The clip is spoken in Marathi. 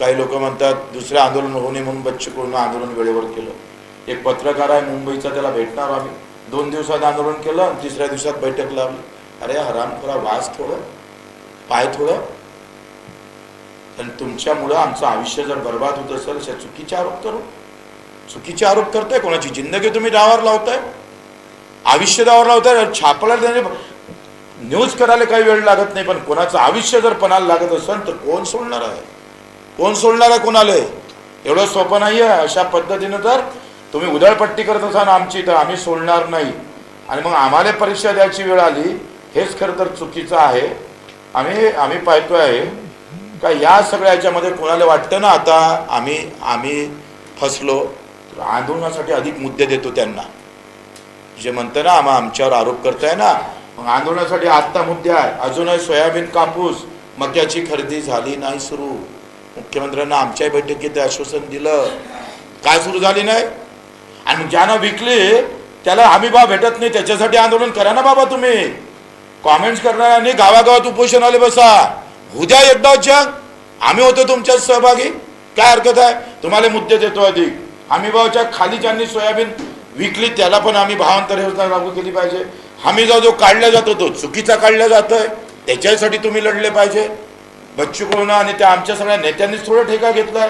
काही लोक म्हणतात दुसरे आंदोलन होऊ नये म्हणून बच्चू कडून आंदोलन वेळेवर केलं. एक पत्रकार आहे मुंबईचा त्याला भेटणार आम्ही. दोन दिवसात आंदोलन केलं आणि तिसऱ्या दिवसात बैठक लावली. अरे हरामखोरा वास थोडं पाय थोडं. आणि तुमच्यामुळं आमचं आयुष्य जर बर्बाद होत असेल अशा चुकीचे आरोप करू. चुकीचे आरोप करताय कोणाची जिंदगी तुम्ही डावावर लावताय? आयुष्य डावावर लावताय छापला त्याने. न्यूज करायला काही वेळ लागत नाही पण कोणाचं आयुष्य जर पणाला लागत असेल तर कोण सोडणार आहे? कोण सोडणार आहे कोणाला? एवढं सोपं नाही आहे अशा पद्धतीनं तर तुम्ही उधळपट्टी करत असाल आमची तर आम्ही सोडणार नाही. आणि मग आम्हाला परीक्षा द्यायची वेळ आली हेच खरं तर चुकीचं आहे. आम्ही आम्ही पाहतोय आहे का या सगळ्या याच्यामध्ये कोणाला वाटतं ना आता आम्ही आम्ही फसलो तर आंदोलनासाठी अधिक मुद्दे देतो त्यांना. जे म्हणतं ना आम्हा आमच्यावर आरोप करताय ना मग आंदोलनासाठी आत्ता मुद्दे आहे अजूनही सोयाबीन कापूस मक्याची खरेदी झाली नाही सुरू. मुख्यमंत्र्यांना आमच्याही बैठकीत आश्वासन दिलं. काय सुरू झाली नाही? आणि ज्यानं विकली त्याला हमी भाव भेटत नाही त्याच्यासाठी आंदोलन करा ना बाबा तुम्ही. कॉमेंट्स करणाऱ्यांनी गावागावात उपोषण आले बसा. उद्या एकदा जग. आम्ही होतो तुमच्यात सहभागी. काय हरकत आहे? तुम्हाला मुद्दे देतो अधिक. हमी भावाच्या खाली ज्यांनी सोयाबीन विकली त्याला पण आम्ही भावांतर योजना लागू केली पाहिजे. हमी जो काढला जातो तो चुकीचा काढला जातोय. त्याच्यासाठी तुम्ही लढले पाहिजे. बच्चू कडून आणि त्या आमच्या सगळ्या नेत्यांनीच थोडं ठेका घेतलाय.